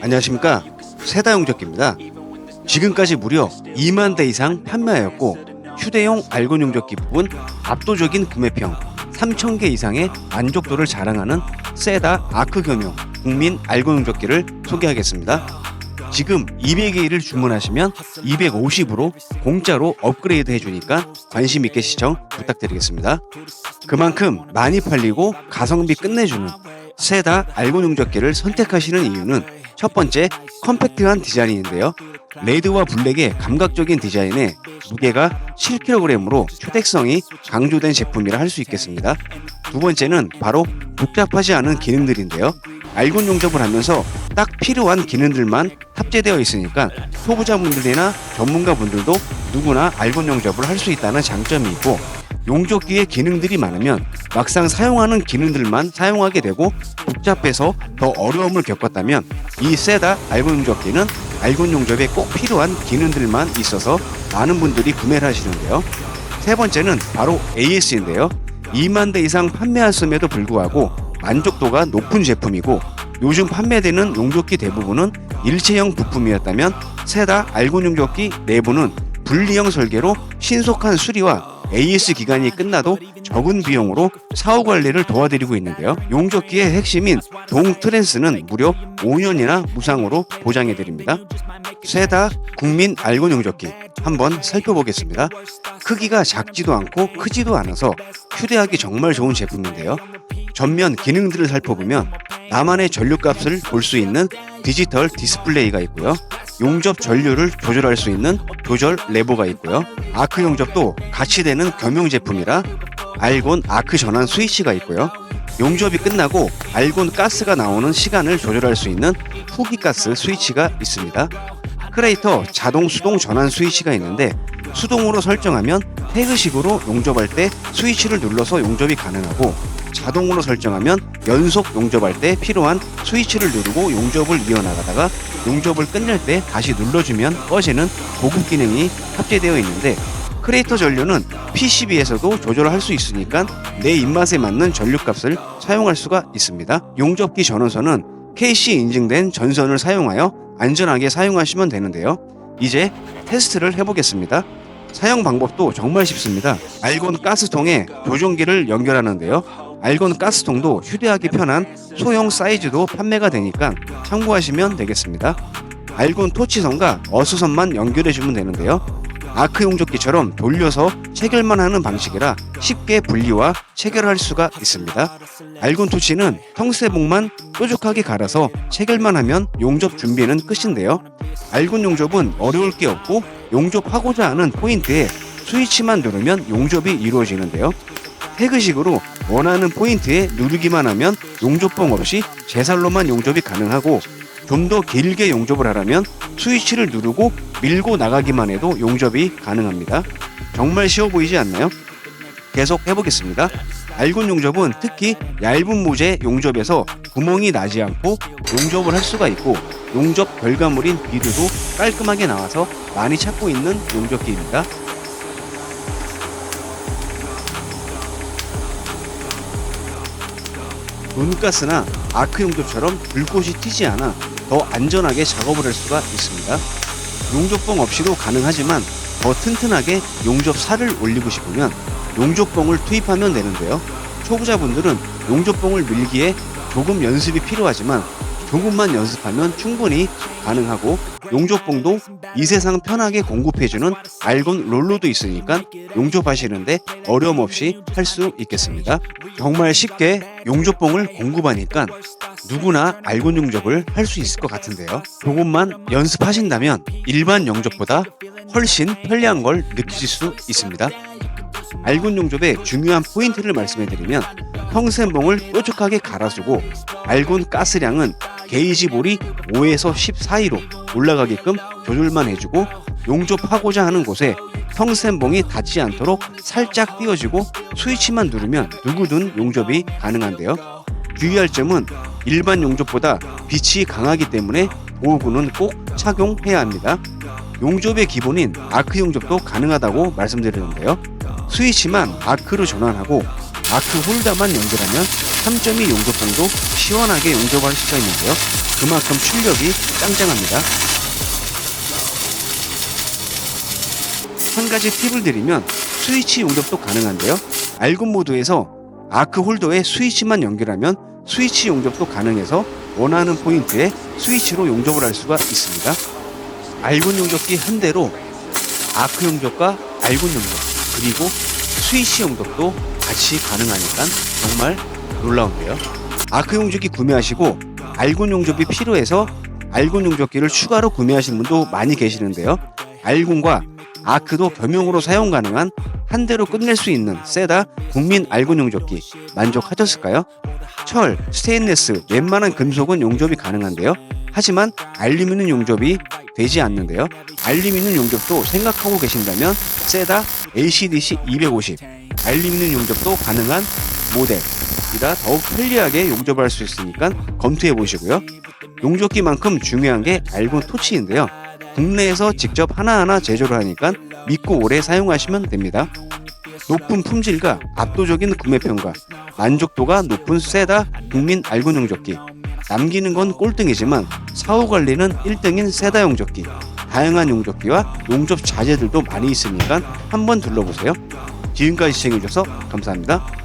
안녕하십니까 세다 용접기입니다. 지금까지 무려 2만 대 이상 판매하였고 휴대용 알곤 용접기 부분 압도적인 구매평 3,000개 이상의 만족도를 자랑하는 세다 아크 겸용 국민 알곤 용접기를 소개하겠습니다. 지금 200개를 주문하시면 250으로 공짜로 업그레이드 해주니까 관심 있게 시청 부탁드리겠습니다. 그만큼 많이 팔리고 가성비 끝내주는 세다 알곤 용접기를 선택하시는 이유는 첫 번째 컴팩트한 디자인인데요. 레드와 블랙의 감각적인 디자인에 무게가 7kg으로 초대성이 강조된 제품이라 할 수 있겠습니다. 두 번째는 바로 복잡하지 않은 기능들인데요. 알곤 용접을 하면서 딱 필요한 기능들만 탑재되어 있으니까 초보자분들이나 전문가분들도 누구나 알곤 용접을 할 수 있다는 장점이 있고 용접기의 기능들이 많으면 막상 사용하는 기능들만 사용하게 되고 복잡해서 더 어려움을 겪었다면 이 세다 알곤 용접기는 알곤 용접에 꼭 필요한 기능들만 있어서 많은 분들이 구매를 하시는데요. 세 번째는 바로 AS인데요. 2만 대 이상 판매했음에도 불구하고 만족도가 높은 제품이고 요즘 판매되는 용접기 대부분은 일체형 부품이었다면 세다 알곤 용접기 내부는 분리형 설계로 신속한 수리와 AS 기간이 끝나도 적은 비용으로 사후 관리를 도와드리고 있는데요. 용접기의 핵심인 동 트랜스는 무려 5년이나 무상으로 보장해 드립니다. 세다 국민 알곤 용접기 한번 살펴보겠습니다. 크기가 작지도 않고 크지도 않아서 휴대하기 정말 좋은 제품인데요. 전면 기능들을 살펴보면 나만의 전류값을 볼 수 있는 디지털 디스플레이가 있고요. 용접 전류를 조절할 수 있는 조절 레버가 있고요. 아크 용접도 같이 되는 겸용 제품이라 알곤 아크 전환 스위치가 있고요. 용접이 끝나고 알곤 가스가 나오는 시간을 조절할 수 있는 후기 가스 스위치가 있습니다. 크레이터 자동 수동 전환 스위치가 있는데 수동으로 설정하면 태그식으로 용접할 때 스위치를 눌러서 용접이 가능하고 자동으로 설정하면 연속 용접할 때 필요한 스위치를 누르고 용접을 이어나가다가 용접을 끝낼 때 다시 눌러주면 꺼지는 고급 기능이 탑재되어 있는데 크레이터 전류는 PCB에서도 조절할 수 있으니까 내 입맛에 맞는 전류값을 사용할 수가 있습니다. 용접기 전원선은 KC 인증된 전선을 사용하여 안전하게 사용하시면 되는데요. 이제 테스트를 해보겠습니다. 사용 방법도 정말 쉽습니다. 알곤 가스통에 조종기를 연결하는데요. 알곤 가스통도 휴대하기 편한 소형 사이즈도 판매가 되니까 참고하시면 되겠습니다. 알곤 토치선과 어수선만 연결해주면 되는데요. 아크 용접기처럼 돌려서 체결만 하는 방식이라 쉽게 분리와 체결할 수가 있습니다. 알곤 토치는 형세봉만 뾰족하게 갈아서 체결만 하면 용접 준비는 끝인데요. 알곤 용접은 어려울 게 없고 용접하고자 하는 포인트에 스위치만 누르면 용접이 이루어지는데요. 태그식으로 원하는 포인트에 누르기만 하면 용접봉 없이 제살로만 용접이 가능하고 좀 더 길게 용접을 하려면 스위치를 누르고 밀고 나가기만 해도 용접이 가능합니다. 정말 쉬워 보이지 않나요? 계속 해보겠습니다. 알곤 용접은 특히 얇은 모재 용접에서 구멍이 나지 않고 용접을 할 수가 있고 용접 결과물인 비드도 깔끔하게 나와서 많이 찾고 있는 용접기입니다. 돈가스나 아크 용접처럼 불꽃이 튀지 않아 더 안전하게 작업을 할 수가 있습니다. 용접봉 없이도 가능하지만 더 튼튼하게 용접살을 올리고 싶으면 용접봉을 투입하면 되는데요. 초보자분들은 용접봉을 밀기에 조금 연습이 필요하지만 조금만 연습하면 충분히 가능하고 용접봉도 이 세상 편하게 공급해주는 알곤 롤러도 있으니까 용접하시는데 어려움 없이 할 수 있겠습니다. 정말 쉽게 용접봉을 공급하니까 누구나 알곤 용접을 할 수 있을 것 같은데요. 조금만 연습하신다면 일반 용접보다 훨씬 편리한 걸 느끼실 수 있습니다. 알곤 용접의 중요한 포인트를 말씀해드리면 평센봉을 뾰족하게 갈아주고 알곤 가스량은 게이지 볼이 5에서 10 사이로 올라가게끔 조절만 해주고 용접하고자 하는 곳에 평센봉이 닿지 않도록 살짝 띄워주고 스위치만 누르면 누구든 용접이 가능한데요. 주의할 점은 일반 용접보다 빛이 강하기 때문에 보호구는 꼭 착용해야 합니다. 용접의 기본인 아크 용접도 가능하다고 말씀드리는데요. 스위치만 아크로 전환하고 아크 홀더만 연결하면 3.2 용접봉도 시원하게 용접할 수가 있는데요. 그만큼 출력이 짱짱합니다. 한 가지 팁을 드리면 스위치 용접도 가능한데요. 알곤 모드에서 아크 홀더에 스위치만 연결하면 스위치 용접도 가능해서 원하는 포인트에 스위치로 용접을 할 수가 있습니다. 알곤 용접기 한 대로 아크 용접과 알곤 용접 그리고 스위치 용접도 같이 가능하니까 정말 놀라운데요. 아크 용접기 구매하시고 알곤 용접이 필요해서 알곤 용접기를 추가로 구매하시는 분도 많이 계시는데요. 알곤과 아크도 겸용으로 사용 가능한 한 대로 끝낼 수 있는 세다 국민 알곤 용접기 만족하셨을까요? 철, 스테인레스, 웬만한 금속은 용접이 가능한데요. 하지만 알루미늄 용접이 되지 않는데요. 알루미늄 용접도 생각하고 계신다면 세다 ACDC 250 알루미늄 용접도 가능한 모델 이라 더욱 편리하게 용접할 수 있으니까 검토해 보시고요. 용접기만큼 중요한 게 알곤 토치인데요. 국내에서 직접 하나하나 제조를 하니까 믿고 오래 사용하시면 됩니다. 높은 품질과 압도적인 구매평가, 만족도가 높은 세다 국민 알곤 용접기. 남기는 건 꼴등이지만 사후 관리는 1등인 세다 용접기. 다양한 용접기와 용접 자재들도 많이 있으니까 한번 둘러보세요. 지금까지 시청해주셔서 감사합니다.